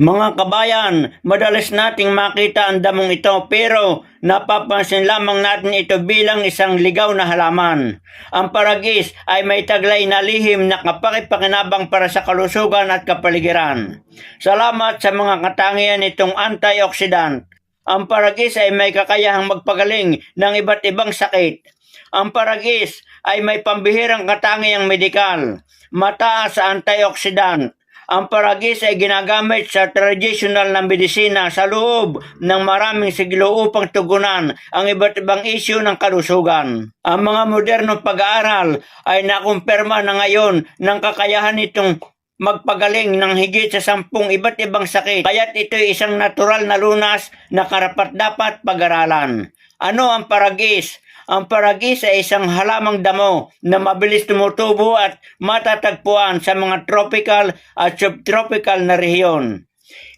Mga kabayan, madalas nating makita ang damong ito pero napapansin lamang natin ito bilang isang ligaw na halaman. Ang paragis ay may taglay na lihim na kapakipakinabang para sa kalusugan at kapaligiran. Salamat sa mga katangian nitong antioxidant. Ang paragis ay may kakayahang magpagaling ng iba't ibang sakit. Ang paragis ay may pambihirang katangiang medikal, mataas sa antioxidant, ang paragis ay ginagamit sa traditional na medisina sa loob ng maraming siglo upang tugunan ang iba't ibang isyu ng kalusugan. Ang mga modernong pag-aaral ay nakumpirma na ngayon ng kakayahan nitong magpagaling ng higit sa sampung iba't ibang sakit. Kaya't ito ay isang natural na lunas na karapat dapat pag-aralan. Ano ang paragis? Ang paragis ay isang halamang damo na mabilis tumutubo at matatagpuan sa mga tropical at subtropical na rehiyon.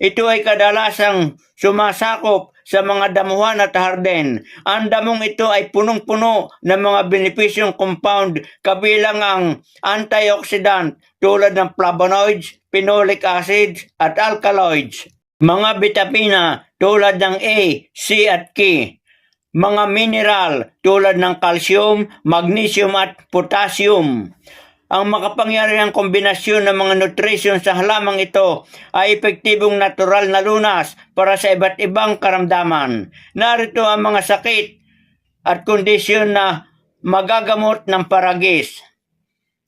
Ito ay kadalasang sumasakop sa mga damuhan at harden. Ang damong ito ay punong-puno ng mga benepisyong compound kabilang ang antioxidant tulad ng flavonoids, phenolic acids at alkaloids. Mga bitamina tulad ng A, C at K mga mineral tulad ng calcium, magnesium at potassium. Ang makapangyarihang kombinasyon ng mga nutrition sa halamang ito ay epektibong natural na lunas para sa iba't ibang karamdaman. Narito ang mga sakit at kondisyon na magagamot ng paragis.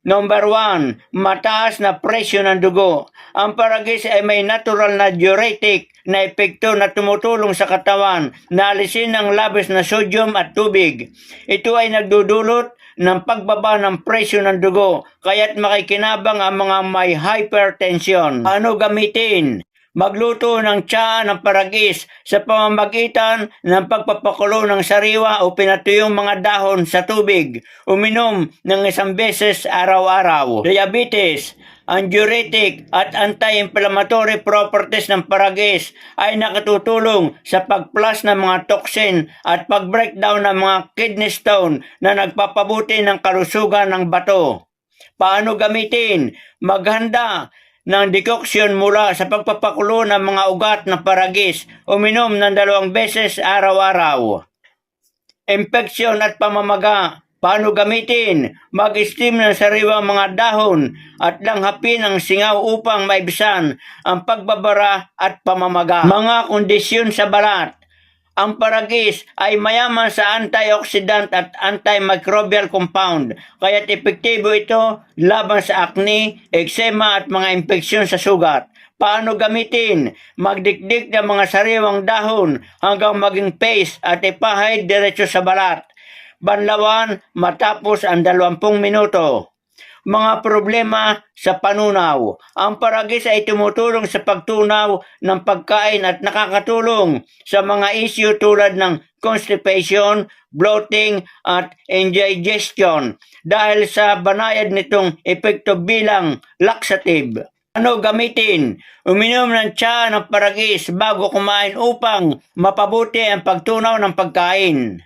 Number one, mataas na presyo ng dugo. Ang paragis ay may natural na diuretic na epekto na tumutulong sa katawan na alisin ang labis na sodium at tubig. Ito ay nagdudulot ng pagbaba ng presyo ng dugo, kaya't makikinabang ang mga may hypertension. Ano gamitin? Magluto ng tsa ng paragis sa pamamagitan ng pagpapakulo ng sariwa o pinatuyong mga dahon sa tubig. Uminom ng isang beses araw-araw. Diabetes, diuretic at anti-inflammatory properties ng paragis ay nakatutulong sa pag-plus ng mga toxin at pag-breakdown ng mga kidney stone na nagpapabuti ng kalusugan ng bato. Paano gamitin? Maghanda ng decoction mula sa pagpapakulo ng mga ugat ng paragis. Uminom ng dalawang beses araw-araw. Infeksyon at pamamaga. Paano gamitin? Mag-steam ng sariwang mga dahon at langhapin ang singaw upang maibsan ang pagbabara at pamamaga. Mga kondisyon sa balat. Ang paragis ay mayaman sa antioxidant at antimicrobial compound, kaya't epektibo ito laban sa acne, eczema at mga impeksyon sa sugat. Paano gamitin? Magdikdik ng mga sariwang dahon hanggang maging paste at ipahid diretso sa balat. Banlawan matapos ang 20 minuto mga problema sa panunaw. Ang paragis ay tumutulong sa pagtunaw ng pagkain at nakakatulong sa mga issue tulad ng constipation, bloating at indigestion dahil sa banayad nitong epekto bilang laxative. Ano gamitin? Uminom ng tsa ng paragis bago kumain upang mapabuti ang pagtunaw ng pagkain.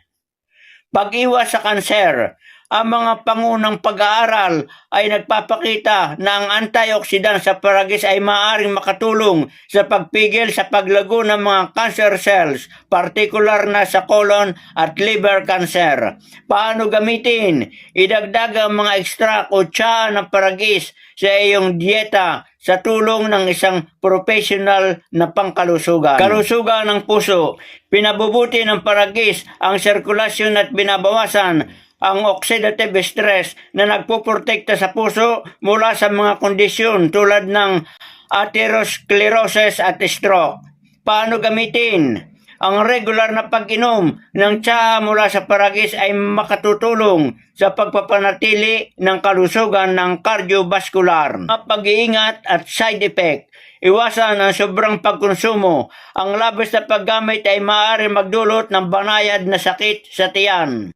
Pag-iwas sa kanser. Ang mga pangunang pag-aaral ay nagpapakita na ang antioxidant sa paragis ay maaaring makatulong sa pagpigil sa paglago ng mga cancer cells, partikular na sa colon at liver cancer. Paano gamitin? Idagdag ang mga extract o tsa ng paragis sa iyong dieta sa tulong ng isang professional na pangkalusugan. Kalusugan ng puso. Pinabubuti ng paragis ang sirkulasyon at binabawasan ang oxidative stress na nagpoprotekta sa puso mula sa mga kondisyon tulad ng atherosclerosis at stroke. Paano gamitin? Ang regular na pag-inom ng tsa mula sa paragis ay makatutulong sa pagpapanatili ng kalusugan ng cardiovascular. Pag-iingat at side effect. Iwasan ang sobrang pagkonsumo. Ang labis na paggamit ay maaari magdulot ng banayad na sakit sa tiyan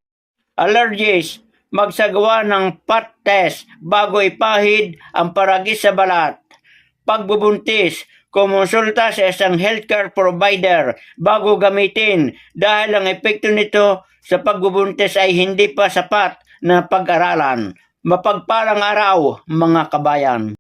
allergies, magsagawa ng PAT test bago ipahid ang paragis sa balat. Pagbubuntis, kumonsulta sa isang healthcare provider bago gamitin dahil ang epekto nito sa pagbubuntis ay hindi pa sapat na pag-aralan. Mapagpalang araw, mga kabayan.